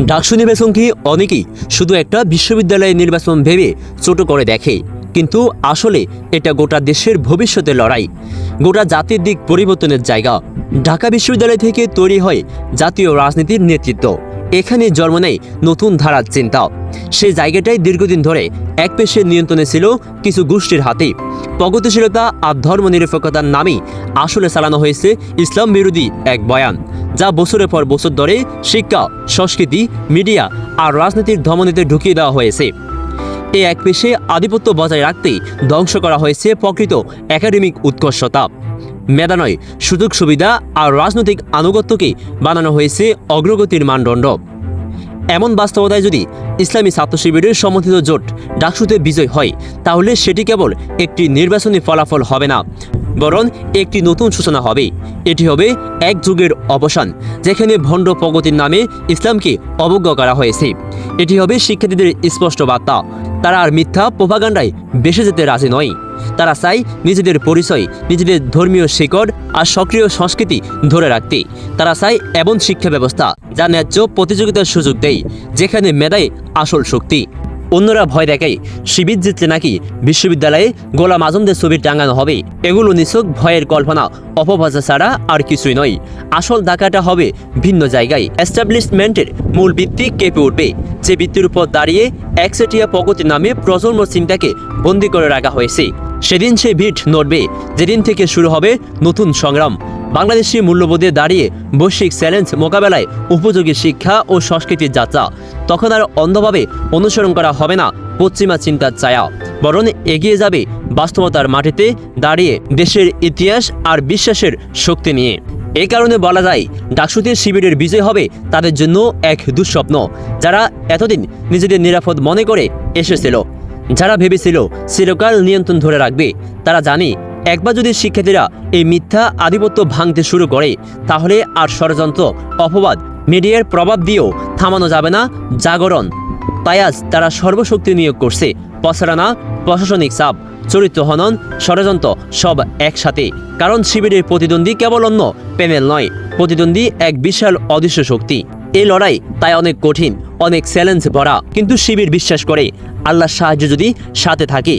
ডাকসু নির্বাচনকে অনেকেই শুধু একটা বিশ্ববিদ্যালয়ের নির্বাচন ভেবে ছোট করে দেখে। কিন্তু আসলে এটা গোটা দেশের ভবিষ্যতের লড়াই। গোটা জাতির দিক পরিবর্তনের জায়গা। ঢাকা বিশ্ববিদ্যালয় থেকে তৈরি হয় জাতীয় রাজনীতির নেতৃত্ব। এখানে জন্ম নেয় নতুন ধারার চিন্তা। সেই জায়গাটাই দীর্ঘদিন ধরে এক পেশের নিয়ন্ত্রণে ছিল কিছু গোষ্ঠীর হাতে। প্রগতিশীলতা আর ধর্মনিরপেক্ষতার নামেই আসলে চালানো হয়েছে ইসলাম বিরোধী এক বয়ান, যা বছরের পর বছর ধরে শিক্ষা, সংস্কৃতি, মিডিয়া আর রাজনীতির ধমনীতে ঢুকিয়ে দেওয়া হয়েছে। এই এক পেশে আধিপত্য বজায় রাখতেই ধ্বংস করা হয়েছে প্রকৃত একাডেমিক উৎকর্ষতা। মেধা নয়, সুযোগ সুবিধা আর রাজনৈতিক আনুগত্যকে বানানো হয়েছে অগ্রগতির মানদণ্ড। এমন বাস্তবতায় যদি ইসলামী ছাত্র শিবিরের সমর্থিত জোট ডাকসুতে বিজয় হয়, তাহলে সেটি কেবল একটি নির্বাচনী ফলাফল হবে না, বরং একটি নতুন সূচনা হবে। এটি হবে এক যুগের অবসান, যেখানে ভণ্ড প্রগতির নামে ইসলামকে অবজ্ঞা করা হয়েছে। এটি হবে শিক্ষার্থীদের স্পষ্ট বার্তা। তারা আর মিথ্যা প্রভাগান্ডায় বেসে যেতে রাজি নয়। তারা চাই নিজেদের পরিচয়, নিজেদের ধর্মীয় শিকড় আর সক্রিয় সংস্কৃতি ধরে রাখতে। তারা চাই এমন শিক্ষা ব্যবস্থা যা ন্যায্য প্রতিযোগিতার সুযোগ দেয়, যেখানে মেধাই আসল শক্তি। অন্যরা ভয় দেখায়। শিবির জিতলে নাকি বিশ্ববিদ্যালয়ে গোলাম আজমদের ছবি টাঙানো হবে। এগুলো নিছক ভয়ের কল্পনা, অপভাষা ছাড়া আর কিছুই নয়। আসল ডাকাটা হবে ভিন্ন জায়গায়। এস্টাবলিশমেন্টের মূল ভিত্তি কেঁপে উঠবে। যে ভিত্তির উপর দাঁড়িয়ে একচেটিয়া প্রগতি নামে প্রজন্ম চিন্তাকে বন্দি করে রাখা হয়েছে। সেদিন সে ভিট নড়বে। যেদিন থেকে শুরু হবে নতুন সংগ্রাম। বাংলাদেশি মূল্যবোধে দাঁড়িয়ে বৈশ্বিক চ্যালেঞ্জ মোকাবেলায় উপযোগী শিক্ষা ও সংস্কৃতির যাত্রা। তখন আর অন্ধভাবে অনুসরণ করা হবে না পশ্চিমা চিন্তার ছায়া। বরং এগিয়ে যাবে বাস্তবতার মাটিতে দাঁড়িয়ে দেশের ইতিহাস আর বিশ্বাসের শক্তি নিয়ে। এই কারণে বলা যায় ডাকসুতির শিবিরের বিজয় হবে তাদের জন্য এক দুঃস্বপ্ন। যারা এতদিন নিজেদের নিরাপদ মনে করে এসেছিল। যারা ভেবেছিল চিরকাল নিয়ন্ত্রণ ধরে রাখবে, তারা জানে একবার যদি শিক্ষার্থীরা এই মিথ্যা আধিপত্য ভাঙতে শুরু করে, তাহলে আর ষড়যন্ত্র, অপবাদ, মিডিয়ার প্রভাব দিয়েও থামানো যাবে না জাগরণ। তাই আজ তারা সর্বশক্তি নিয়োগ করছে। প্রচারণা প্রশাসনিক চাপ, চরিত্র হনন, ষড়যন্ত্র সব একসাথে। কারণ শিবিরের প্রতিদ্বন্দ্বী কেবল অন্য প্যানেল নয়, প্রতিদ্বন্দ্বী এক বিশাল অদৃশ্য শক্তি। এই লড়াই তাই অনেক কঠিন, অনেক চ্যালেঞ্জ ভরা। কিন্তু শিবির বিশ্বাস করে, আল্লাহর সাহায্য যদি সাথে থাকে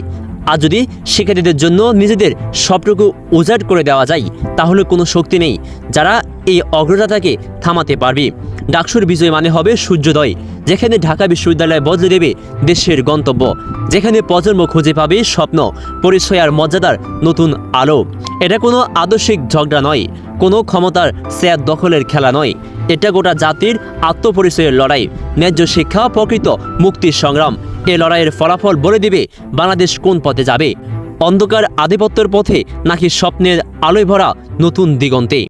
আর যদি শিক্ষার্থীদের জন্য নিজেদের সবটুকু উজাড় করে দেওয়া যায়, তাহলে কোনো শক্তি নেই। যারা এই অগ্রযাত্রাকে থামাতে পারবে। ডাকসুর বিজয় মানে হবে সূর্যোদয়, যেখানে ঢাকা বিশ্ববিদ্যালয় বদলে দেবে দেশের গন্তব্য, যেখানে প্রজন্ম খুঁজে পাবে স্বপ্ন, পরিচয় আর মর্যাদার নতুন আলো। এটা কোনো আদর্শিক ঝগড়া নয়, কোনো ক্ষমতার স্যার দখলের খেলা নয়। এটা গোটা জাতির আত্মপরিচয়ের লড়াই, ন্যায্য শিক্ষা, প্রকৃত মুক্তির সংগ্রাম। এ লড়াইয়ের ফলাফল বলে দিবে বাংলাদেশ কোন পথে যাবে। অন্ধকার আধিপত্যের পথে নাকি স্বপ্নের আলোয় ভরা নতুন দিগন্তে?